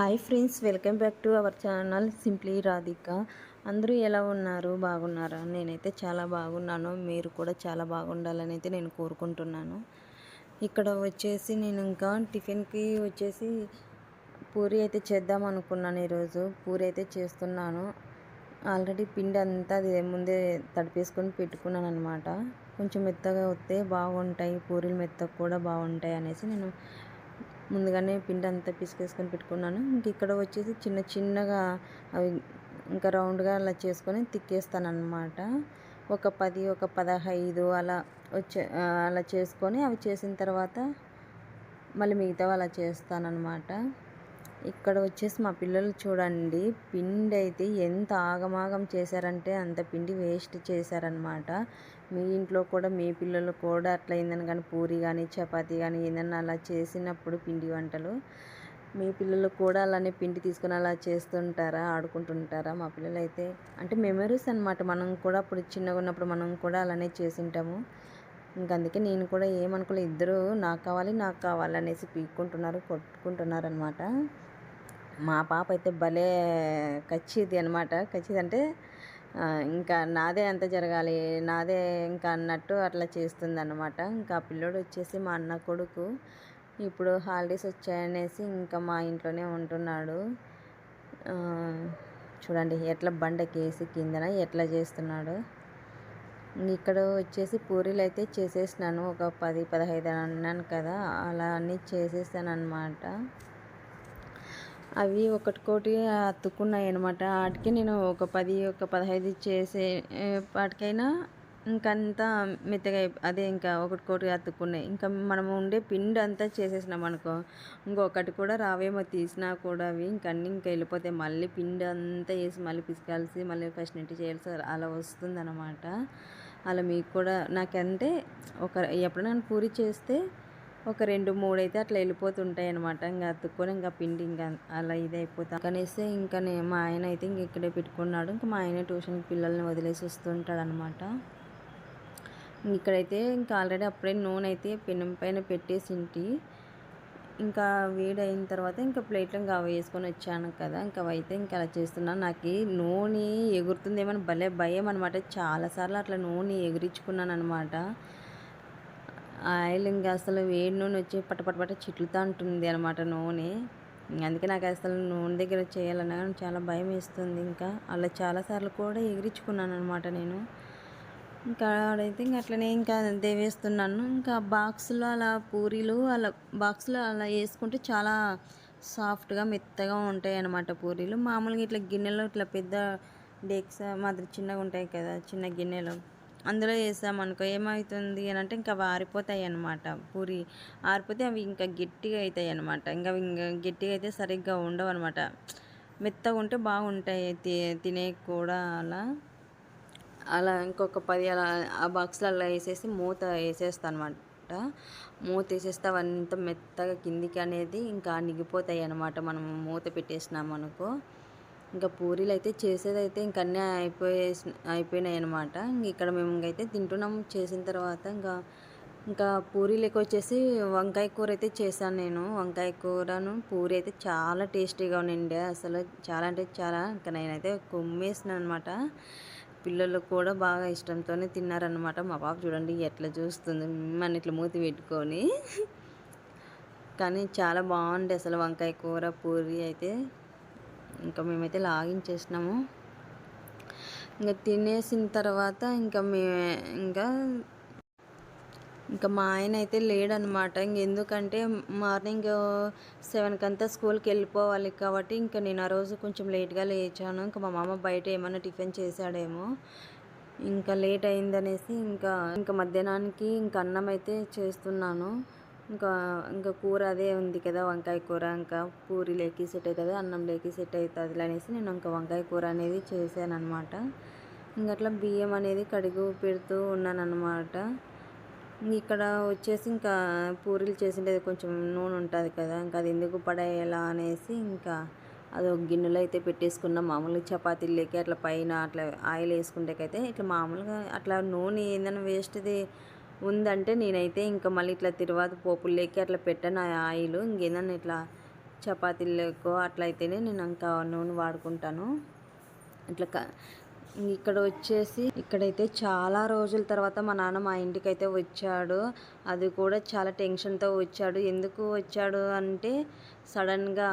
Hi friends welcome back to our channel simply Radhika. అందరూ ఎలా ఉన్నారు? బాగున్నారా? నేనైతే చాలా బాగున్నాను. మీరు కూడా చాలా బాగుండాలని అయితే నేను కోరుకుంటున్నాను. ఇక్కడ వచ్చేసి నేను ఇంకా టిఫిన్కి వచ్చేసి పూరి అయితే చేద్దాం అనుకున్నాను ఈరోజు. పూరి అయితే చేస్తున్నాను. ఆల్రెడీ పిండి అంతా అది ముందే తడిపేసుకొని పెట్టుకున్నాను అనమాట కొంచెం మెత్తగా వస్తే బాగుంటాయి. పూరీలు మెత్తగా కూడా బాగుంటాయి అనేసి నేను ముందుగానే పిండి అంతా పిసికేసుకొని పెట్టుకున్నాను. ఇంక ఇక్కడ వచ్చేసి చిన్న చిన్నగా అవి ఇంకా రౌండ్గా అలా చేసుకొని తిక్కేస్తానమాట ఒక పది ఒక పదహైదు అలా వచ్చే అలా చేసుకొని అవి చేసిన తర్వాత మళ్ళీ మిగతా అలా చేస్తానన్నమాట. ఇక్కడ వచ్చేసి మా పిల్లలు చూడండి పిండి అయితే ఎంత ఆగమాగం చేశారంటే అంత పిండి వేస్ట్ చేశారనమాట మీ ఇంట్లో కూడా మీ పిల్లలు కూడా అట్లా ఏందని కానీ పూరి కానీ చపాతి కానీ ఏదన్నా అలా చేసినప్పుడు పిండి వంటలు మీ పిల్లలు కూడా అలానే పిండి తీసుకొని అలా చేస్తుంటారా ఆడుకుంటుంటారా? మా పిల్లలు అయితే అంటే మెమరీస్ అనమాట మనం కూడా అప్పుడు చిన్నగా ఉన్నప్పుడు మనం కూడా అలానే చేసింటాము. ఇంక అందుకే నేను కూడా ఏమనుకోలేదు ఇద్దరు నాకు కావాలి నాకు కావాలి అనేసి పీక్కుంటున్నారు కొట్టుకుంటున్నారు అనమాట మా పాప అయితే భలే కచ్చిది అనమాట కచ్చిది అంటే ఇంకా నాదే ఎంత జరగాలి నాదే ఇంకా అన్నట్టు అట్లా చేస్తుంది అనమాట ఇంకా పిల్లోడు వచ్చేసి మా అన్న కొడుకు ఇప్పుడు హాలిడేస్ వచ్చాయనేసి ఇంకా మా ఇంట్లోనే ఉంటున్నాడు. చూడండి ఎట్లా బండకేసి కిందన ఎట్లా చేస్తున్నాడు. ఇక్కడ వచ్చేసి పూరీలు అయితే చేసేసినాను ఒక పది పదహైదు అన్నాను కదా అలా అన్నీ చేసేసాను అనమాట అవి ఒకటికోటి అతుక్కున్నాయి అనమాట వాటికి నేను ఒక పది ఒక పదహైదు చేసే వాటికైనా ఇంకంతా మెత్తగా అదే ఇంకా ఒకటికోటి అతుక్కున్నాయి. ఇంకా మనం ఉండే పిండి అంతా చేసేసినాం అనుకో ఇంకొకటి కూడా రావేమో తీసినా కూడా అవి ఇంకన్నీ ఇంకా వెళ్ళిపోతాయి. మళ్ళీ పిండి అంతా వేసి మళ్ళీ పిసుకాల్సి మళ్ళీ ఫస్ట్ నెట్టి చేయాల్సి అలా వస్తుంది అనమాట అలా మీకు కూడా నాకంటే ఒక ఎప్పుడైనా పూరి చేస్తే ఒక రెండు మూడు అయితే అట్లా వెళ్ళిపోతుంటాయి అనమాట ఇంకా అతుక్కొని ఇంకా పిండి ఇంకా అలా ఇది అయిపోతా కనీసం ఇంకా మా ఆయన అయితే ఇంక ఇక్కడే పెట్టుకున్నాడు. ఇంకా మా ఆయన ట్యూషన్కి పిల్లల్ని వదిలేసి వస్తుంటాడు అనమాట ఇక్కడైతే ఇంకా ఆల్రెడీ అప్పుడే నూనె అయితే పెనం పైన పెట్టేసింటి. ఇంకా వేడి అయిన తర్వాత ఇంకా ప్లేట్లో ఇంకా వేసుకొని వచ్చాను కదా. ఇంకా అయితే ఇంకా అలా చేస్తున్నాను నాకు నూనె ఎగురుతుందేమని భలే భయం అనమాట చాలాసార్లు అట్లా నూనె ఎగిరించుకున్నాను అనమాట ఆయిల్ ఇంకా అసలు వేడి నూనె వచ్చి పట్టపట్టపట్ట పట్ట చిట్లుతూ ఉంటుంది అనమాట నూనె. అందుకే నాకు అసలు నూనె దగ్గర చేయాలన్నా చాలా భయం వేస్తుంది. ఇంకా అలా చాలాసార్లు కూడా ఎగిరించుకున్నాను అనమాట నేను. ఇంకా ఆడైతే ఇంకా అట్లనే ఇంకా దేవేస్తున్నాను ఇంకా బాక్స్లో అలా పూరీలు అలా బాక్స్లో అలా వేసుకుంటే చాలా సాఫ్ట్గా మెత్తగా ఉంటాయి అన్నమాట పూరీలు. మామూలుగా ఇట్లా గిన్నెలో ఇట్లా పెద్ద డేక్స్ మాదిరి చిన్నగా ఉంటాయి కదా చిన్న గిన్నెలు. అందులో వేసామనుకో ఏమవుతుంది అని అంటే ఇంకా ఆరిపోతాయి అనమాట పూరి ఆరిపోతే అవి ఇంకా గట్టిగా అవుతాయి అనమాట ఇంకా ఇంకా గట్టిగా అయితే సరిగ్గా ఉండవు అనమాట మెత్తగా ఉంటే బాగుంటాయి. తినే కూడా అలా. అలా ఇంకొక పది అలా ఆ బాక్స్లలో వేసేసి మూత వేసేస్తాను అనమాట మూత వేసేస్తే అవంతా మెత్తగా కిందికి అనేది ఇంకా నిగిపోతాయి అనమాట మనం మూత పెట్టేసినాం అనుకో ఇంకా పూరీలు అయితే చేసేదైతే ఇంక అన్నీ అయిపోయే అయిపోయినాయి అనమాట ఇక్కడ మేము అయితే తింటున్నాం. చేసిన తర్వాత ఇంకా ఇంకా పూరీలకు వచ్చేసి వంకాయ కూర అయితే చేశాను నేను. వంకాయ కూరను పూరి అయితే చాలా టేస్టీగా ఉండే అసలు చాలా అంటే చాలా ఇంకా నేనైతే కుమ్మేసిన అనమాట పిల్లలు కూడా బాగా ఇష్టంతోనే తిన్నారనమాట మా పాప చూడండి ఎట్లా చూస్తుంది. మన ఇట్లా మూతి పెట్టుకొని. కానీ చాలా బాగుండే అసలు వంకాయ కూర పూరి అయితే. ఇంకా మేమైతే లాగిన్ చేసినాము. ఇంకా తినేసిన తర్వాత ఇంకా మే ఇంకా ఇంకా మా ఆయన అయితే లేడనమాట ఇంకెందుకంటే మార్నింగ్ సెవెన్కి అంతా స్కూల్కి వెళ్ళిపోవాలి కాబట్టి ఇంకా నేను ఆ రోజు కొంచెం లేట్గా లేచాను. ఇంకా మా మామ బయట ఏమైనా టిఫిన్ చేశాడేమో. ఇంకా లేట్ అయిందనేసి ఇంకా ఇంకా మధ్యాహ్నానికి ఇంకా అన్నం అయితే చేస్తున్నాను. ఇంకా ఇంకా కూర అదే ఉంది కదా వంకాయ కూర ఇంకా పూరి లేకి సెట్ అవుతుంది అన్నం లేకి సెట్ అవుతుంది అనేసి నేను ఇంకా వంకాయ కూర అనేది చేశాను అనమాట ఇంకా అట్లా బియ్యం అనేది కడుగు పెడుతూ ఉన్నాను అనమాట ఇక్కడ వచ్చేసి ఇంకా పూరీలు చేసిండేది కొంచెం నూనె ఉంటుంది కదా ఇంకా అది ఎందుకు పడేయాలా అనేసి ఇంకా అది ఒక గిన్నెలో అయితే పెట్టేసుకున్న మామూలుగా చపాతీలు లేక అట్లా పైన అట్లా ఆయిల్ వేసుకుంటేకైతే ఇట్లా మామూలుగా అట్లా నూనె ఏందన్నా వేస్ట్ది ఉందంటే నేనైతే ఇంకా మళ్ళీ ఇట్లా తిరువాత పోపులు లేక అట్లా పెట్టాను ఆ ఆయిల్. ఇంకేదన్నా ఇట్లా చపాతీలకు అట్లా అయితేనే నేను ఇంకా నూనె వాడుకుంటాను. ఇట్లా క ఇక్కడ వచ్చేసి ఇక్కడైతే చాలా రోజుల తర్వాత మా నాన్న మా ఇంటికి అయితే వచ్చాడు. అది కూడా చాలా టెన్షన్తో వచ్చాడు. ఎందుకు వచ్చాడు అంటే సడన్గా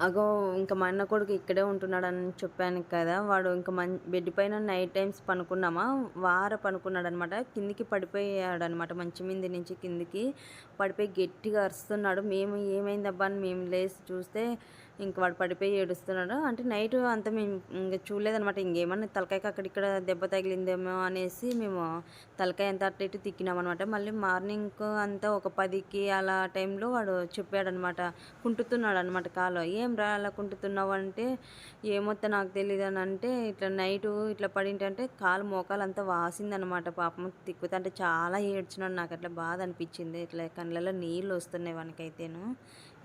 అగో ఇంకా మా అన్న కొడుకు ఇక్కడే ఉంటున్నాడు అని చెప్పాను కదా వాడు ఇంకా మం బెడ్ పైన నైట్ టైమ్స్ పనుకున్నామా? వార పనుకున్నాడు అనమాట కిందికి పడిపోయాడు అనమాట మంచి మీద నుంచి కిందికి. పడిపోయి గట్టిగా అరుస్తున్నాడు. మేము ఏమైందబ్బా అని మేము లేచి చూస్తే ఇంక వాడు పడిపోయి ఏడుస్తున్నాడు. అంటే నైట్ అంతా మేము ఇంకా చూడలేదనమాట. ఇంకేమన్నా తలకాయకి అక్కడిక్కడ దెబ్బ తగిలిందేమో అనేసి మేము తలకాయ ఎంత అట్లా ఇటు తిక్కినామన్నమాట మళ్ళీ మార్నింగ్ అంతా ఒక పదికి అలా టైంలో వాడు చెప్పాడనమాట. కుంటుతున్నాడు అనమాట కాలు. ఏం రా అలా కుంటుతున్నావు అంటే ఏమొత్త నాకు తెలియదు అని అంటే ఇట్లా నైట్ ఇట్లా పడింటంటే కాలు మోకాలు అంతా వాసిందనమాట. పాపం తిక్కుతా అంటే చాలా ఏడ్చినాడు. నాకు అట్లా బాధ అనిపించింది. ఇట్లా కళ్ళలో నీళ్ళు వస్తున్నాయి వానికైతేను.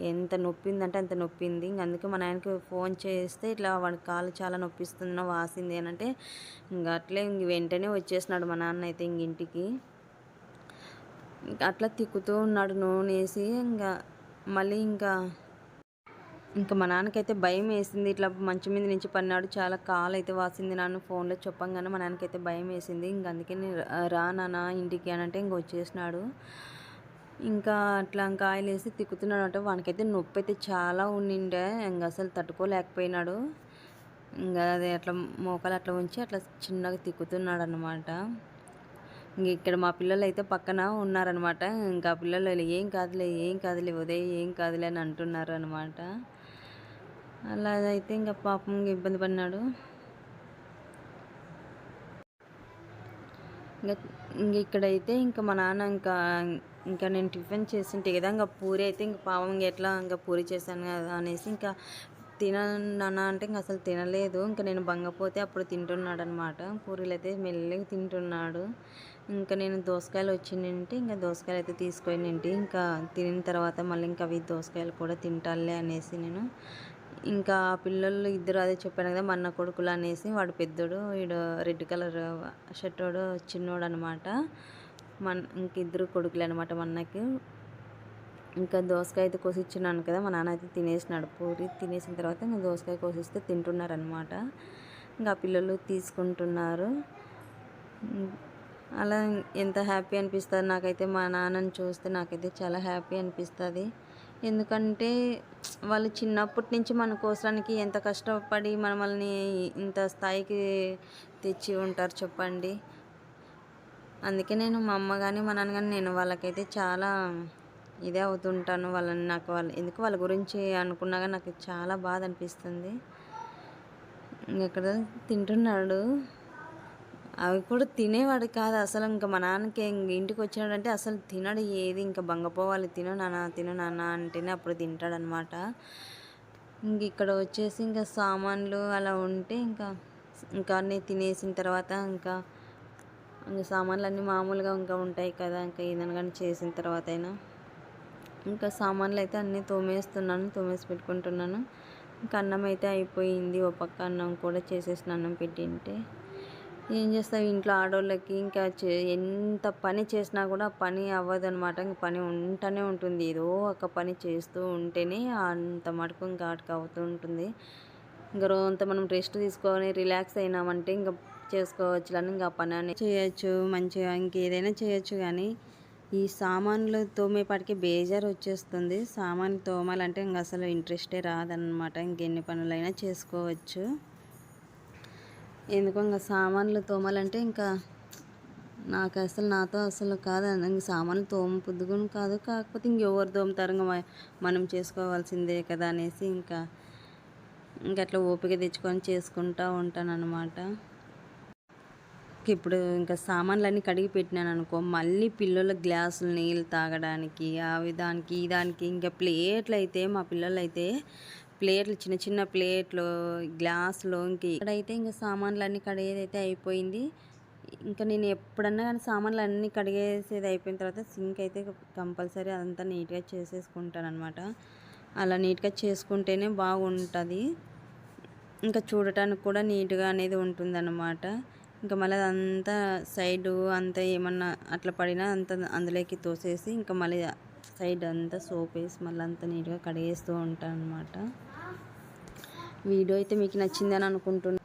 ఎంత నొప్పిందంటే అంత నొప్పింది. ఇంక అందుకే మా నాయనకి ఫోన్ చేస్తే ఇట్లా వాడి కాలు చాలా నొప్పిస్తుందో వాసింది అని అంటే ఇంకా అట్లే ఇంక వెంటనే వచ్చేసినాడు మా నాన్న అయితే ఇంక ఇంటికి. ఇంకా అట్లా తిక్కుతూ ఉన్నాడు నూనె వేసి ఇంకా మళ్ళీ ఇంకా ఇంకా మా నాన్నకైతే భయం వేసింది. ఇట్లా మంచం మీద నుంచి పన్నాడు చాలా కాలు అయితే వాసింది నాన్న ఫోన్లో చెప్పంగానే మా నాన్నకైతే భయం వేసింది. ఇంక అందుకే నేను రా నాన్న ఇంటికి అని అంటే ఇంక వచ్చేసినాడు. ఇంకా అట్లా ఇంకా ఆయిల్ వేసి తిక్కుతున్నాడు అంటే వానికైతే నొప్పి అయితే చాలా ఉండిండే. ఇంకా అసలు తట్టుకోలేకపోయినాడు. ఇంకా అది అట్లా మోకాలు అట్లా ఉంచి అట్లా చిన్నగా తిక్కుతున్నాడు అనమాట ఇంక ఇక్కడ మా పిల్లలు అయితే పక్కన ఉన్నారనమాట ఇంకా పిల్లలు ఏం కాదులే ఏం కాదులే ఉదయం ఏం కాదులే అని అంటున్నారు అనమాట అలా అయితే ఇంకా పాపం ఇబ్బంది పడినాడు. ఇంకా ఇంక ఇక్కడైతే ఇంకా మా నాన్న ఇంకా ఇంకా నేను టిఫిన్ చేసింటే కదా ఇంకా పూరి అయితే ఇంకా పాపం ఎట్లా ఇంకా పూరి చేశాను కదా అనేసి ఇంకా తిననా అంటే ఇంకా అసలు తినలేదు. ఇంకా నేను బంగపోతే అప్పుడు తింటున్నాడు అనమాట పూరీలు అయితే మెల్లగా తింటున్నాడు. ఇంకా నేను దోసకాయలు వచ్చిందంటే ఇంకా దోసకాయలు అయితే తీసుకొని ఇంకా తినిన తర్వాత మళ్ళీ ఇంకా అవి దోసకాయలు కూడా తింటాలే అనేసి నేను ఇంకా పిల్లలు ఇద్దరు అదే చెప్పాను కదా మన్న కొడుకులు అనేసి వాడు పెద్దోడు వీడు రెడ్ కలర్ షర్ట్ వాడు చిన్నోడు అనమాట మన ఇంక ఇద్దరు కొడుకులు అనమాట మన్నకి ఇంకా దోసకాయ అయితే కోసిచ్చున్నాను కదా మా నాన్న అయితే తినేసినాడు పూరి. తినేసిన తర్వాత ఇంకా దోసకాయ కోసిస్తే తింటున్నారనమాట ఇంకా పిల్లలు తీసుకుంటున్నారు. అలా ఎంత హ్యాపీ అనిపిస్తుంది నాకైతే మా నాన్నని చూస్తే నాకైతే చాలా హ్యాపీ అనిపిస్తుంది. ఎందుకంటే వాళ్ళు చిన్నప్పటి నుంచి మన కోసానికి ఎంత కష్టపడి మనల్ని ఇంత స్థాయికి తెచ్చి ఉంటారు చెప్పండి. అందుకే నేను మా అమ్మ కానీ మా నాన్న కానీ నేను వాళ్ళకైతే చాలా ఇదే అవుతుంటాను. వాళ్ళని నాకు వాళ్ళ ఎందుకు వాళ్ళ గురించి అనుకున్నాగా నాకు చాలా బాధ అనిపిస్తుంది. ఇక్కడ తింటున్నాడు. అవి కూడా తినేవాడు కాదు అసలు. ఇంకా మా నాన్నకి ఇంటికి వచ్చినాడంటే అసలు తినడు ఏది. ఇంకా బంగపోవాలి తిను నాన్న తిను నాన్న అంటేనే అప్పుడు తింటాడనమాట. ఇంక ఇక్కడ వచ్చేసి ఇంకా సామాన్లు అలా ఉంటే ఇంకా ఇంకా అన్నీ తినేసిన తర్వాత ఇంకా ఇంకా సామాన్లు అన్నీ మామూలుగా ఇంకా ఉంటాయి కదా. ఇంకా ఏదైనా కానీ చేసిన తర్వాత అయినా ఇంకా సామాన్లు అయితే అన్నీ తోమేస్తున్నాను తోమేసి పెట్టుకుంటున్నాను. ఇంకా అన్నం అయితే అయిపోయింది. ఓ పక్క అన్నం కూడా చేసేసిన అన్నం పెట్టింటే ఏం చేస్తావు? ఇంట్లో ఆడవాళ్ళకి ఇంకా ఎంత పని చేసినా కూడా పని అవ్వదు అనమాట ఇంక పని ఉంటూనే ఉంటుంది. ఏదో ఒక పని చేస్తూ ఉంటేనే అంత మటుకు ఇంకా ఆటకు అవుతూ ఉంటుంది. ఇంకా రోజంతా మనం రెస్ట్ తీసుకొని రిలాక్స్ అయినామంటే ఇంకా చేసుకోవచ్చు అని ఇంకా పని అనేది చేయొచ్చు. మంచిగా ఇంకేదైనా చేయొచ్చు కానీ ఈ సామాన్లు తోమేపాటికి బేజారు వచ్చేస్తుంది. సామాన్లు తోమాలంటే ఇంక అసలు ఇంట్రెస్టే రాదనమాట ఇంకెన్ని పనులైనా చేసుకోవచ్చు. ఎందుకో ఇంకా సామాన్లు తోమాలంటే ఇంకా నాకు అసలు నాతో అసలు కాదు. ఇంక సామాన్లు తోమ పొద్దుగును కాదు. కాకపోతే ఇంకెవరు తోముతారు? ఇంకా మనం చేసుకోవాల్సిందే కదా అనేసి ఇంకా ఇంకా అట్లా ఓపిక తెచ్చుకొని చేసుకుంటూ ఉంటాను అనమాట ఇప్పుడు ఇంకా సామాన్లన్నీ కడిగి పెట్టినాను అనుకో మళ్ళీ పిల్లల గ్లాసులు నీళ్ళు తాగడానికి అవి దానికి దానికి ఇంకా ప్లేట్లు అయితే మా పిల్లలు అయితే ప్లేట్లు చిన్న చిన్న ప్లేట్లు గ్లాసులు ఇంక ఇక్కడైతే ఇంకా సామాన్లు అన్నీ కడిగేదైతే అయిపోయింది. ఇంకా నేను ఎప్పుడన్నా కానీ సామాన్లు అన్నీ కడిగేసేది అయిపోయిన తర్వాత సింక్ అయితే కంపల్సరీ అదంతా నీట్గా చేసేసుకుంటాను అనమాట అలా నీట్గా చేసుకుంటేనే బాగుంటుంది. ఇంకా చూడటానికి కూడా నీట్గా అనేది ఉంటుందన్నమాట. ఇంకా మళ్ళీ అదంతా సైడు అంతా ఏమన్నా అట్లా పడినా అంత అందులోకి తోసేసి ఇంకా మళ్ళీ సైడ్ అంతా సోప్ వేసి మళ్ళీ అంతా నీట్గా కడిగేస్తూ ఉంటాను అనమాట వీడియో అయితే మీకు నచ్చిందని అనుకుంటున్నాను